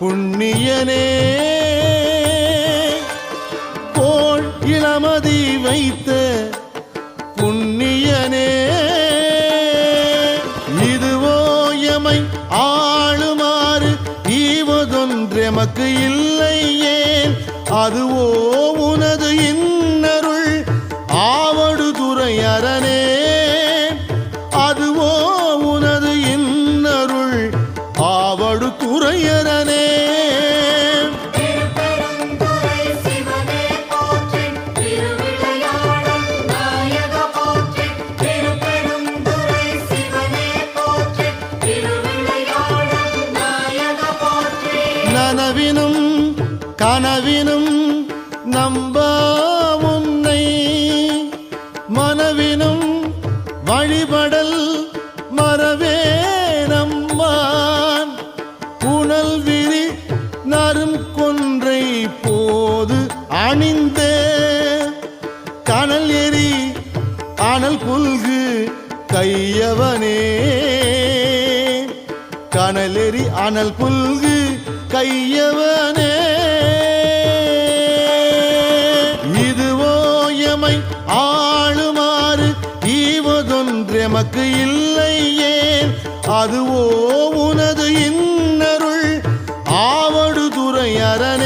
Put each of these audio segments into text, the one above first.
புண்ணியனே. போல் இளமதி வைத்த புண்ணியனே. இதுவோ எமை ஆளுமாறு ஈவதொன்றெமக்கு இல்லையே அதுவோ உனது இன்னருள் கையவனே. கனலெறி அனல் புல்கு கையவனே. இதுவோ எமை ஆளுமாறு ஈவதொன்றெமக்கு இல்லையே. அதுவோ உனது இன்னருள் ஆவடு துறை அரணே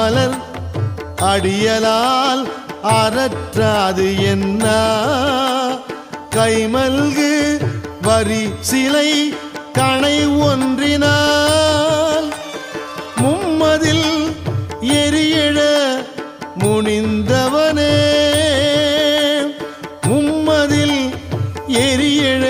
மலர் அடியலால் அறற்றாது என்ன? கைமல்கு வரி சிலை கணை ஒன்றினால் மும்மதில் எரியழ முனிந்தவனே. மும்மதில் எரியழ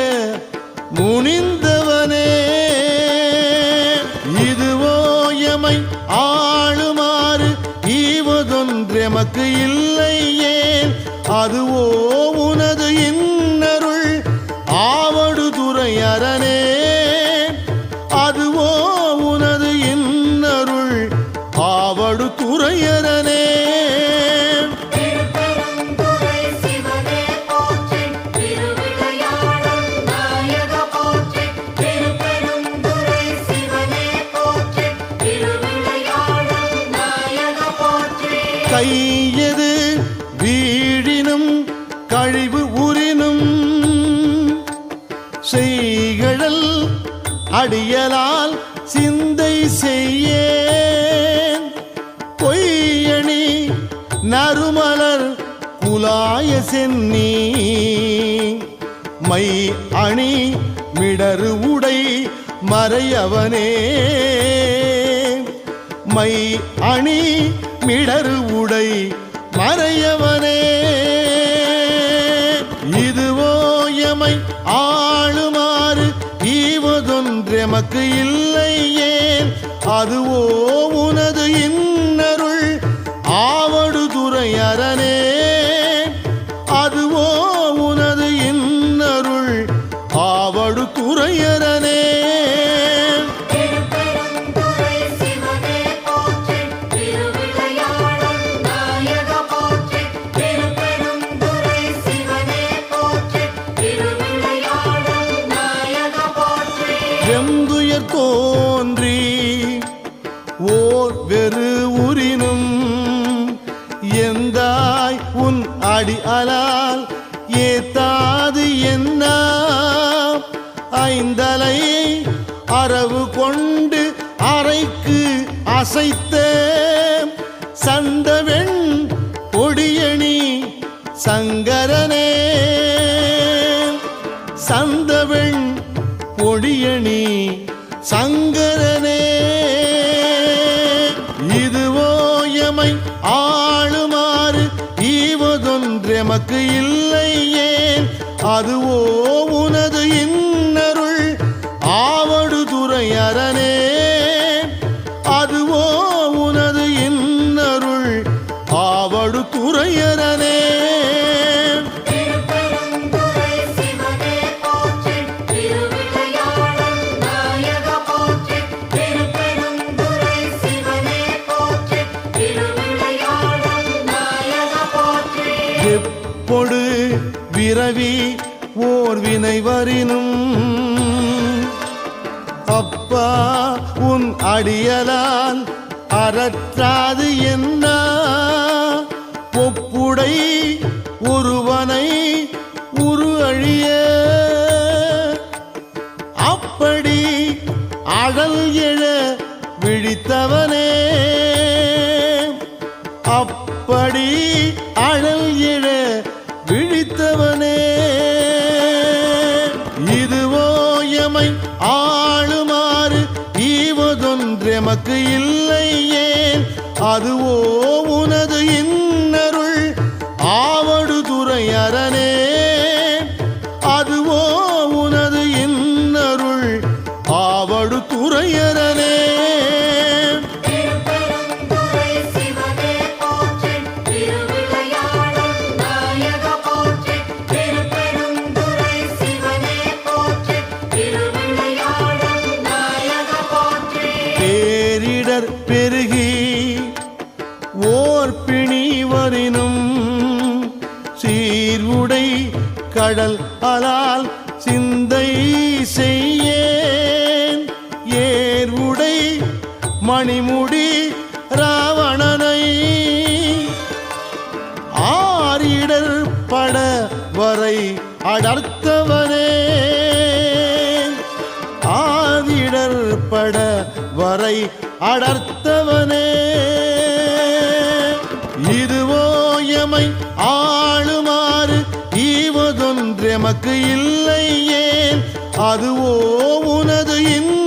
ஆவடு கருவுடை மறையவனே. மை அணி மிடரு உடை மறையவனே. இதுவோ எமை ஆளுமாறு ஈவதொன்றெமக்கு இல்லை ஏன்? அதுவோ உனது அறைக்கு அசைத்த சந்தவெண் பொடியணி சங்கரனே. சந்தவெண் பொடியணி சங்கரனே. இதுவோ எமை ஆளுமாறு ஈவதொன்றெமக்கு இல்லை ஏன்? அதுவோ உனது இன்னருள் ஆவடு துறை அரணே. பிறவி ஓர் வினை வரினும் அப்பா உன் அடியலால் அறற்றாது என்ன? ஒப்புடை ஒருவனை உரு அழிய. அப்படி அழல் எழ விழித்தவனே. அப்படி அழல் ஆண்டவனே இதுவோ எமை ஆளுமாறு ஈவதொன்றெமக்கு இல்லை ஏன் அதுவோ உனது இந்த உடை கடல் அலால் சிந்தை செய்யேன். ஏர் உடை மணிமுடி ராவணனை ஆரிடர் பட வரை அடர்த்தவனே. ஆரிடர் பட வரை அடர்த்தவனே. எமக்கு இல்லை ஏன்? அதுவோ உனது இன்னருள்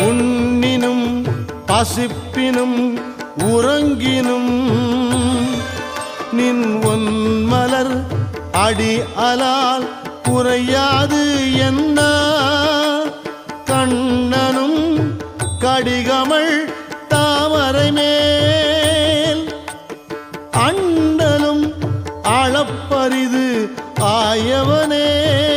போற்றி உண்ணினும் பசிப்பினும் உறங்கினும். நின் ஒன்மலர் அடி அலால் குறையாது என்ன? கண்ணனும் கடிகமள் தாமரை மேல். அண்டலும் அளப்பரிது ஆயவனே.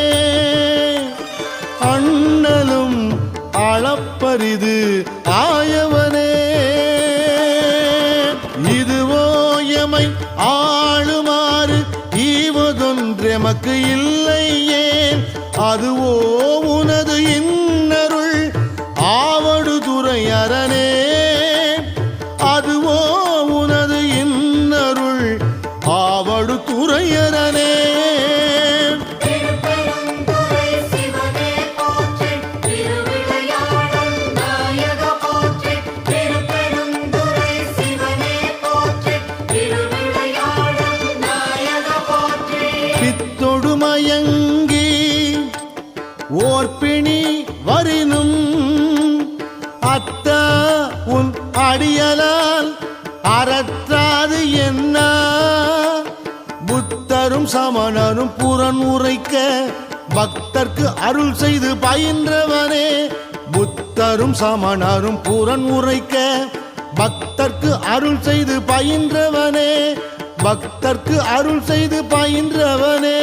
உனது இன்னருள் சமணரும் புறன் உரைக்க பக்தர்க்கு அருள் செய்து பயின்றவனே. புத்தரும் சமணரும் புறன் உரைக்க பக்தர்க்கு அருள் செய்து பயின்றவனே. பக்தர்க்கு அருள் செய்து பயின்றவனே.